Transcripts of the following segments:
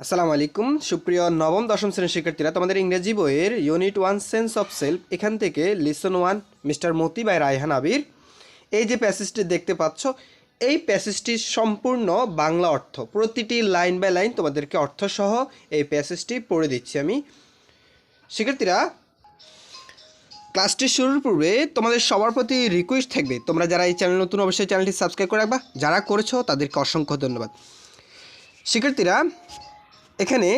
আসসালামু আলাইকুম। সুপ্রিয় নবম, দশম শ্রেণির শিক্ষার্থীরা, তোমাদের ইংরেজি বইয়ের unit one sense of self এখান থেকে lesson one mister Moti by Raihan Abir. এই যে প্যাসেজটি দেখতে পাচ্ছ, এই প্যাসেজটির সম্পূর্ণ বাংলা অর্থ, প্রতিটি লাইন বাই লাইন তোমাদেরকে অর্থসহ এই প্যাসেজটি পড়ে দিচ্ছি আমি। শিক্ষার্থীরা ক্লাসটি শুরুর পূর্বে তোমাদের সবার প্রতি রিকোয়েস্ট থাকবে, তোমরা যারা এই চ্যানেল নতুন, অবশ্যই চ্যানেলটি সাবস্ক্রাইব করে রাখবা। যারা করেছ, তাদেরকে অসংখ্য ধন্যবাদ। শিক্ষার্থীরা এখানে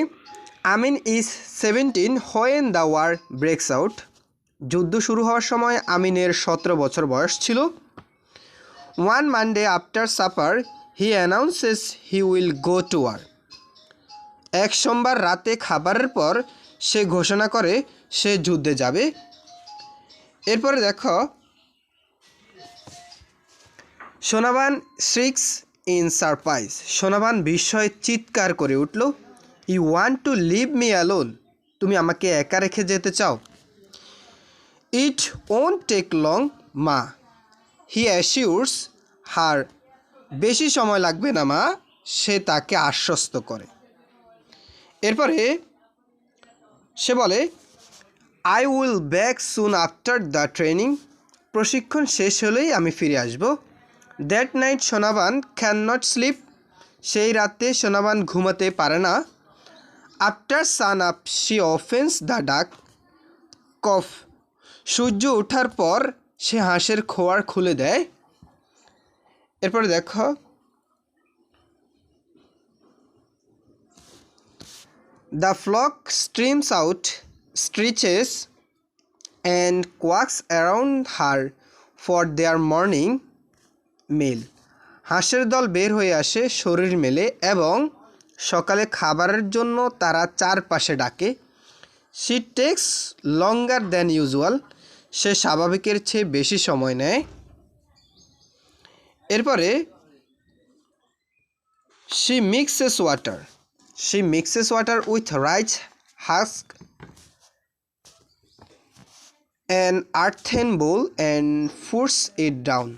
Amin is seventeen when the war breaks out. যুদ্ধ শুরু হওয়ার সময় আমিনের সতেরো বছর বয়স ছিল। One Monday after supper, he announces he will go to war. এক সোমবার রাতে খাবারের পর সে ঘোষণা করে সে যুদ্ধে যাবে। এরপরে দেখো, Sonaban six in surprise. Sonaban বিস্ময়ে চিৎকার করে উঠল। You want to leave me alone তুমি আমাকে একা রেখে যেতে চাও? ইট ওন টেক লং মা। হি অ্যাসিউরস হার বেশি সময় লাগবে না, মা। সে তাকে আশ্বস্ত করে। এরপরে সে বলে I will back soon after the training প্রশিক্ষণ শেষ হলেই আমি ফিরে আসব। That night Sonaban can not sleep সেই রাতে সোনাবান ঘুমাতে পারে না। After sun up she opens the duck coop সূর্য ওঠার পর সে হাঁসের খোয়ার খুলে দেয়। এরপরে দেখো। The flock streams out stretches and quacks around her for their morning meal হাঁসের দল বের হয়ে আসে শরীর মেলে এবং সকালে খাবারের জন্য তারা চারপাশে ডাকে। She takes longer than usual সে স্বাভাবিকের চেয়ে বেশি সময় নেয়। এরপরে she mixes water she mixes water with rice husk an earthen bowl and feeds it down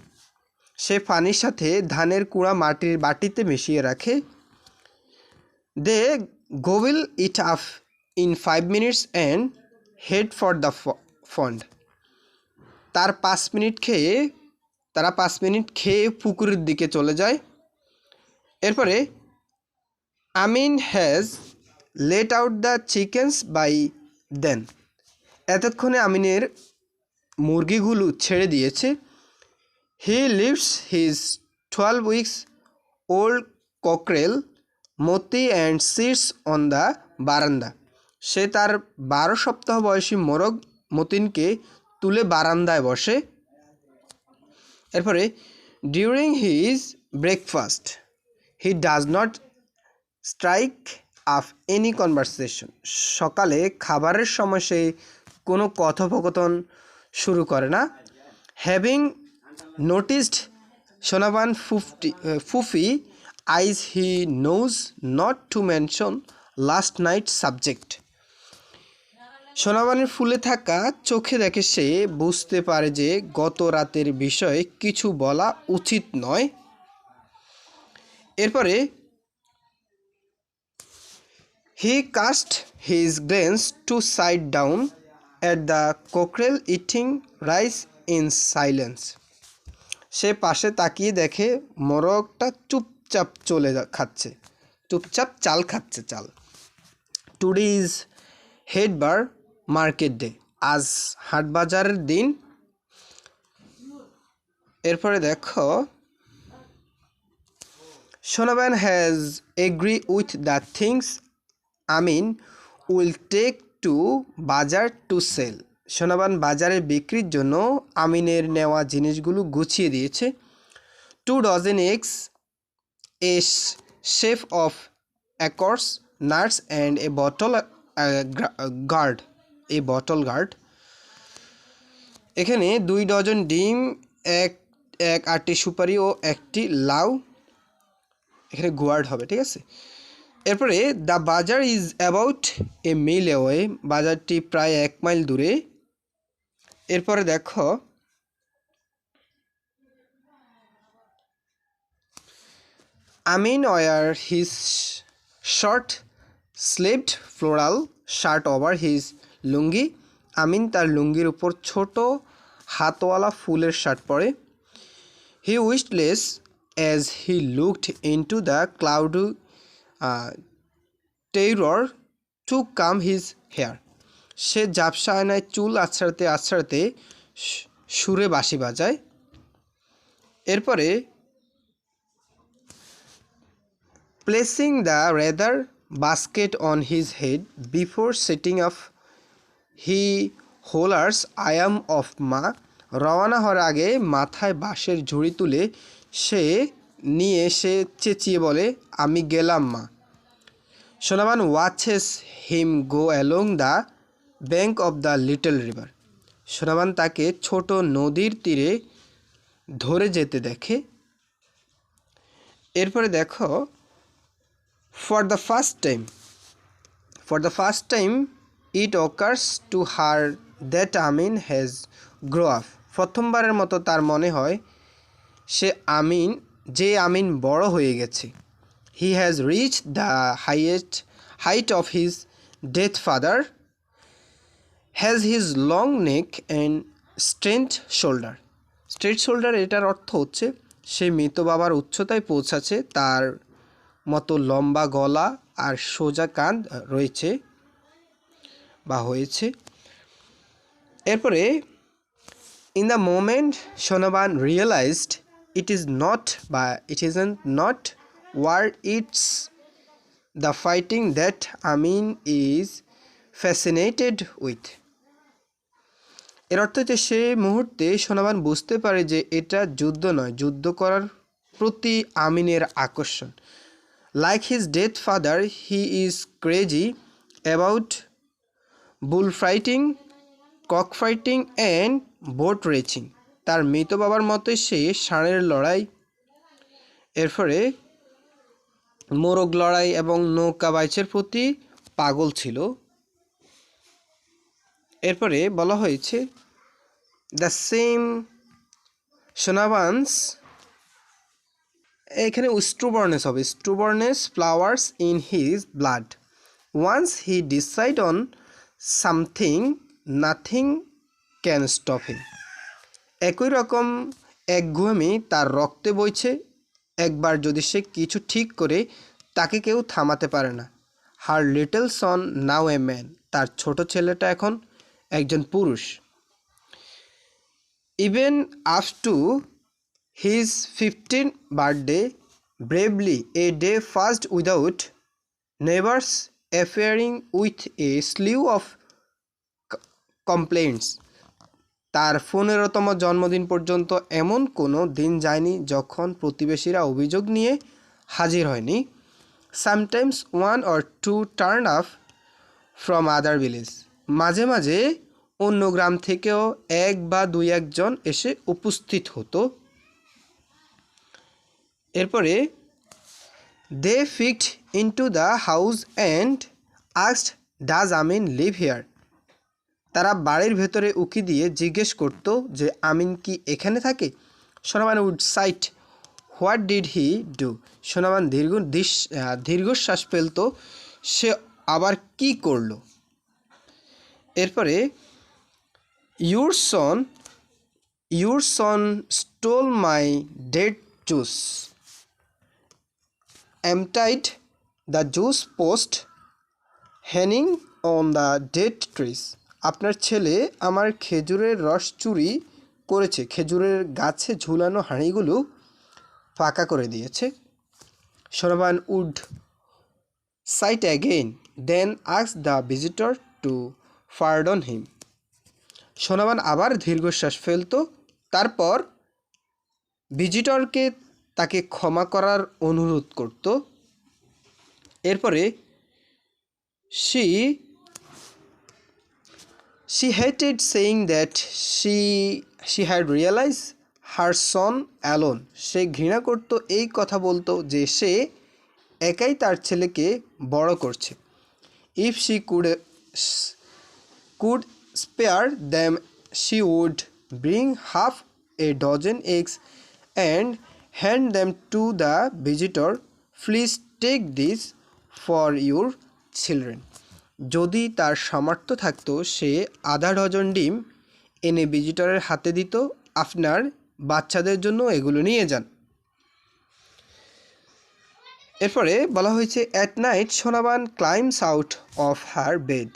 সে পানির সাথে ধানের কুড়া মাটির বাটিতে মিশিয়ে রাখে। They gobble it up in five minutes and head for the pond. তার পাঁচ মিনিট খেয়ে, তারা পাঁচ মিনিট খেয়ে পুকুরের দিকে চলে যায়। এরপরে Amin has let out the chickens by then. এতক্ষণে আমিনের মুরগিগুলো ছেড়ে দিয়েছে। He leaves his twelve weeks old cockerel Moti and sits on the veranda. সে তার বারো সপ্তাহ বয়সী মোরগ মতিনকে তুলে বারান্দায় বসে। এরপরে during his breakfast he does not strike up any conversation সকালে খাবারের সময় সে কোনো কথোপকথন শুরু করে না। Having noticed Sonaban puffy, puffy eyes he knows not to mention last night subject সোনাবানের ফুলে থাকা চোখে দেখে সে বুঝতে পারে যে গত রাতের বিষয়ে কিছু বলা উচিত নয়। এরপরে he cast his glance to side down at the cockerel eating rice in silence সে পাশে তাকিয়ে দেখে মোরগটা চুপচাপ চলে খাচ্ছে। চুপচাপ চাল খাচ্ছে চাল। টুডে ইজ হেডবার মার্কেট ডে আজ হাটবাজারের দিন। এরপরে দেখো, Sonaban has agree with the things Amin will take to bazaar to sell Sonaban বাজারে বিক্রির জন্য আমিনের নেওয়া জিনিসগুলো গুছিয়ে দিয়েছে। Two dozen dozen eggs a sheaf of acres nuts and a bottle gourd a bottle gourd এখানে দুই ডজন ডিম, এক এক আটটি সুপারি ও একটি লাউ এখানে গোয়ার্ড হবে, ঠিক আছে? এরপরে, the bazaar is about a mile away বাজারটি প্রায় এক মাইল দূরে। এরপরে দেখো Amin wore his short sleeved floral shirt over his lungi Amin তার লুঙ্গির উপর ছোট হাতওয়ালা ফুলের শার্ট পরে। He whistles as he looked into the cloud mirror to comb his hair সে জাপসা আয়নায় চুল আছড়াতে আছড়াতে সুরে বাঁশি বাজায়। এরপরে placing the leather basket on his head before setting off he hollers I'm off মা রওয়ানা হওয়ার আগে মাথায় বাঁশের ঝুড়ি তুলে সে নিয়ে সে চেঁচিয়ে বলে, আমি গেলাম মা। Sonaman watches him go along the bank of the little river. Sonaman তাকে ছোট নদীর তীরে ধরে যেতে দেখে। এরপরে দেখো for the first time for the first time it occurs to her that Amin has grow up প্রথমবারের মতো তার মনে হয় সে আমিন, যে আমিন বড় হয়ে গেছে। He has reach the highest height of his death father has his long neck and strength shoulder straight shoulder এটার অর্থ হচ্ছে, সে মৃত বাবার উচ্চতায় পৌঁছাচ্ছে, তার মতো লম্বা গলা আর সোজা কাঁধ রয়েছে বা হয়েছে। এরপরে in the moment Sonaban realized it is not বা it is not war it's the fighting that Amin is fascinated with এর অর্থ হচ্ছে, সে মুহূর্তে সোনাবান বুঝতে পারে যে এটা যুদ্ধ নয়, যুদ্ধ করার প্রতি আমিনের আকর্ষণ। Death father he is crazy about bull fighting cock fighting and boat racing তার মৃত বাবার মতোই সে ষাঁড়ের লড়াই, এরপরে মোরগ লড়াই এবং নৌকা বাইচের প্রতি পাগল ছিল। এরপরে বলা হয়েছে দ্য সেম সোনাবান্স এখানে স্ট্রুবর্নেস হবে। Stubbornness flowers in his blood once he decide on something nothing can stop him একই রকম একগুয়েমি তার রক্তে বইছে। একবার যদি সে কিছু ঠিক করে, তাকে কেউ থামাতে পারে না। হার little Son now a man তার ছোট ছেলেটা এখন একজন পুরুষ। Even up to his fifteen birthday bravely a day first without neighbours appearing with a slew of complaints তার পনেরোতম জন্মদিন পর্যন্ত এমন কোনো দিন যায়নি যখন প্রতিবেশীরা অভিযোগ নিয়ে হাজির হয়নি। Sometimes one or two turn up from other village মাঝে মাঝে অন্য গ্রাম থেকেও এক বা দুই একজন এসে উপস্থিত হতো। এরপরে they peeked into the house and asked does Amin live here তারা বাড়ির ভেতরে উকি দিয়ে জিজ্ঞেস করত যে, আমিন কি এখানে থাকে? Sonaman would sigh what did he do Sonaman দীর্ঘ দীর্ঘশ্বাস ফেলতো, সে আবার কি করল? এরপরে your son your son stole my date juice emptied the juice post, hanging on the dead trees. আপনার ছেলে আমার খেজুরের রস চুরি করেছে, খেজুরের গাছে ঝুলানো হাঁড়িগুলো ফাঁকা করে দিয়েছে। Sonaban would sigh again then asks the visitor to pardon him Sonaban আবার দীর্ঘশ্বাস ফেলতো, তারপর ভিজিটরকে তাকে ক্ষমা করার অনুরোধ করত। এরপরে she she hated saying that she she had realize her son alone সে ঘৃণা করত, এই কথা বলতো যে সে একাই তার ছেলেকে বড় করছে। If she could could spare them she would bring half a dozen eggs and hand them to the visitor. Please take this for your children যদি তার সামর্থ্য থাকতো, সে আধা ডজন ডিম এনে ভিজিটরের হাতে দিত, আপনার বাচ্চাদের জন্য এগুলো নিয়ে যান এরপরে বলা হয়েছে at night Sonaban climbs out of her bed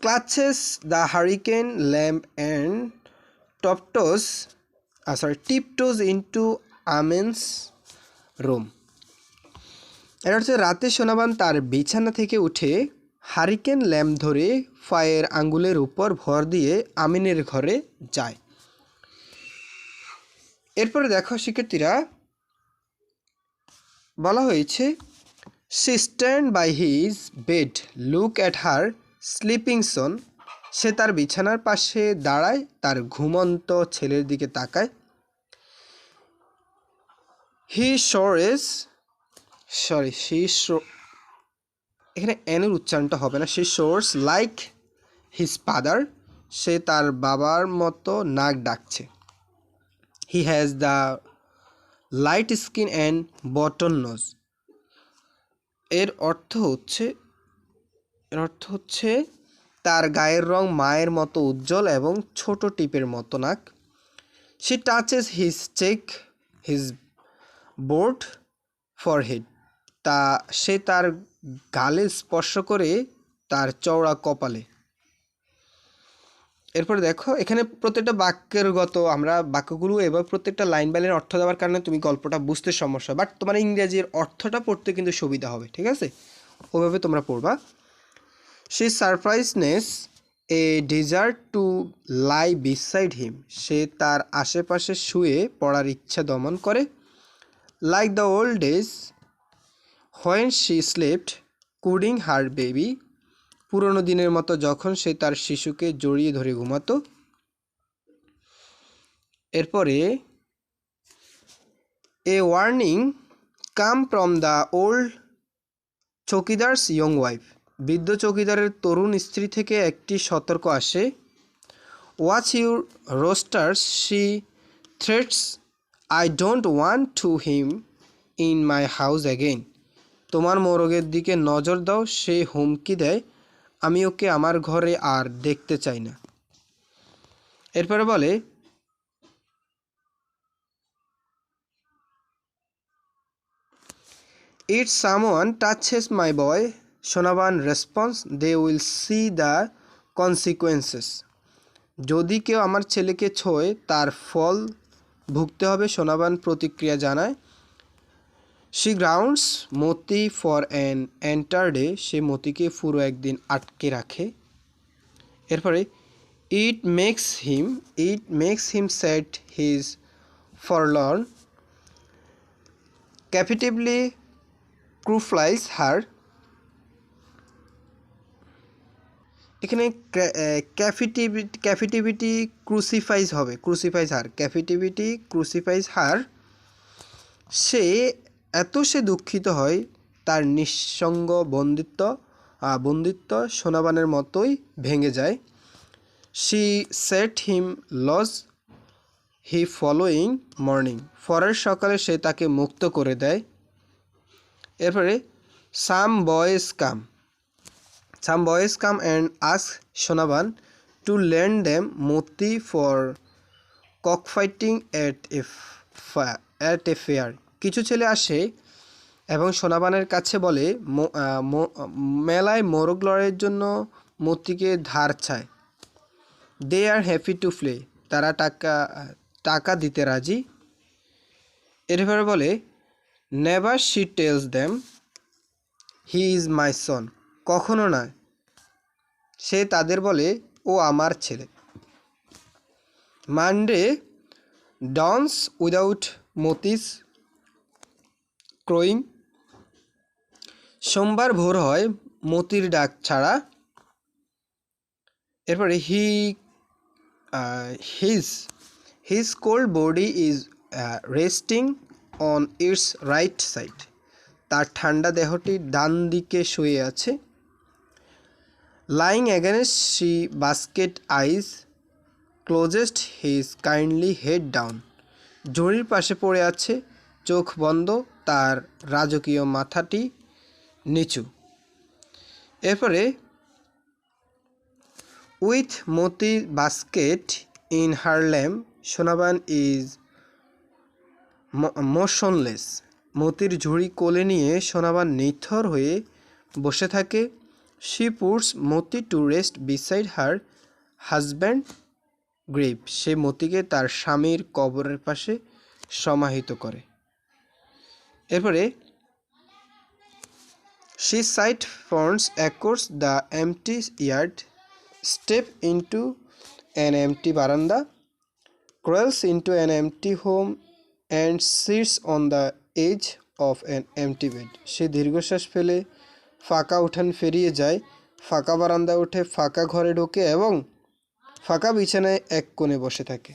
clutches the hurricane lamp and tiptoes sorry tiptoes into Amin's room এটা হচ্ছে রাতে সোনাবান তার বিছানা থেকে উঠে হারিকেন ল্যাম্প ধরে ফায়ের আঙ্গুলের উপর ভর দিয়ে আমিনের ঘরে যায়। এরপরে দেখো শিক্ষার্থীরা, বলা হয়েছে she stand by his bed look at her sleeping son সে তার বিছানার পাশে দাঁড়ায়, তার ঘুমন্ত ছেলের দিকে তাকায়। হি শোরেস সরি শো এখানে এনের উচ্চারণটা হবে না। সে শোর্স লাইক হিজ ফাদার সে তার বাবার মতো নাক ডাকছে। He has the light skin and button nose এর অর্থ হচ্ছে, এর অর্থ হচ্ছে তার গায়ের রং মায়ের মতো উজ্জ্বল এবং ছোট টিপের মতো নাক। She touches his cheek his broad forehead তা, সে তার গালে স্পর্শ করে তার চওড়া কপালে। এরপরে দেখো, এখানে প্রত্যেকটা বাক্যের গত আমরা বাক্যগুলো এবার প্রত্যেকটা লাইন বাইনের অর্থ দেওয়ার কারণে তুমি গল্পটা বুঝতে সমস্যা, বাট তোমার ইংরেজির অর্থটা পড়তে কিন্তু সুবিধা হবে, ঠিক আছে? ওভাবে তোমরা পড়বা। She suppresses a desire to lie beside him সে তার আশেপাশে শুয়ে পড়ার ইচ্ছা দমন করে। Like the old days when she slept cuddling her baby পুরনো দিনের মতো যখন সে তার শিশুকে জড়িয়ে ধরে ঘুমাতো। এরপরে a warning come from the old chowkidar's young wife বৃদ্ধ চৌকিদারের তরুণ স্ত্রী থেকে একটি সতর্ক আসে। Watch your roosters she threats I don't want to him in my house again তোমার মোরগের দিকে নজর দাও, সে হুমকি দেয়, আমি ওকে আমার ঘরে আর দেখতে চাই না। এরপরে বলে if someone touches my boy Sonaban response they will see the consequences যদি কেউ আমার ছেলেকে ছোঁয়, তার ফল ভুগতে হবে, সোনাবান প্রতিক্রিয়া জানায়। She grounds Moti for an entire day সে মতিকে পুরো একদিন আটকে রাখে। এরপরে it makes him it makes him set his for forlorn captively crucifies her এখানে ক্যাফিটিভিটি ক্যাফিটিভিটি ক্রুসিফাইজ হবে। ক্রুসিফাইজ হার। ক্যাফিটিভিটি ক্রুসিফাইজ হার, সে এত সে দুঃখিত হয়, তার নিঃসঙ্গ বন্দিত্ব বন্দিত্ব সোনাবানের মতোই ভেঙে যায়। She set him loose he following morning পরের সকালে সে তাকে মুক্ত করে দেয়। এরপরে some boys come some boys come and ask Sonaban to lend them Moti for cock fighting at a at a fair কিছু ছেলে আসে এবং সোনাবানের কাছে বলে মেলায় মোরগ লড়াইয়ের জন্য মতিকে ধার চায় they are happy to pay তারা টাকা টাকা দিতে রাজি। এরপরে বলে never she tells them he is my son কখনো নয়। সে তাদের বলে, ও আমার ছেলে। Monday dawns without Moti's crowing. সোমবার ভোর হয় মতির ডাক ছাড়া। এরপরে he his his cold body is resting on its right side. তার ঠান্ডা দেহটি ডান দিকে শুয়ে আছে। Lying against she basket eyes closest his kindly head down জরির পাশে পড়ে আছে, চোখ বন্ধ, তার রাজকীয় মাথাটি নিচু। এরপরে, with Moti basket in her lap Sonaban is motionless. মতির ঝুড়ি কোলে নিয়ে সোনাবান নিথর হয়ে বসে থাকে। She puts Moti to rest beside her husband grave সে মতিকে তার স্বামীর কবরের পাশে সমাহিত করে। এরপরে she sighs fawns across the empty yard step into an empty veranda crawls into an empty home and sits on the edge of an empty bed সে দীর্ঘশ্বাস ফেলে ফাঁকা উঠান ফেরিয়ে যায়। ফাঁকা বারান্দা উঠে ফাঁকা ঘরে ঢোকে এবং ফাঁকা বিছানায় এক কোণে বসে থাকে।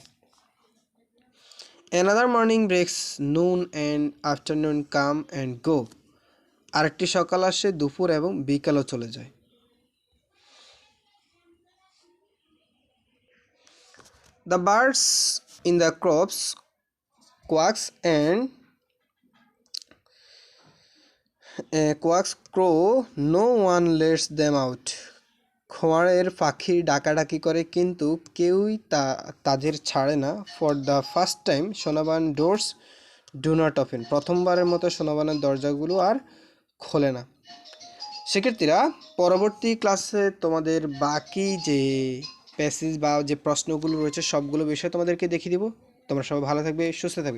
Another morning breaks noon and afternoon come and go আরেকটি সকাল আসে, দুপুর এবং বিকালও চলে যায়। The birds in the crops quacks and uh, crow no one lets them out. খোঁয়ারের পাখি ডাকাডাকি করে কিন্তু কেউই তা তাদের ছাড়ে না। For the first time Sonaban doors do not open. প্রথমবারের মতো সোনাবানের দরজাগুলো আর খোলে না। শিক্ষার্থীরা পরবর্তী ক্লাসে তোমাদের বাকি যে প্যাসেজ বা যে প্রশ্নগুলো রয়েছে সবগুলো বিষয় তোমাদেরকে দেখিয়ে দিব। তোমরা সবাই ভালো থাকবে সুস্থ থাকবে।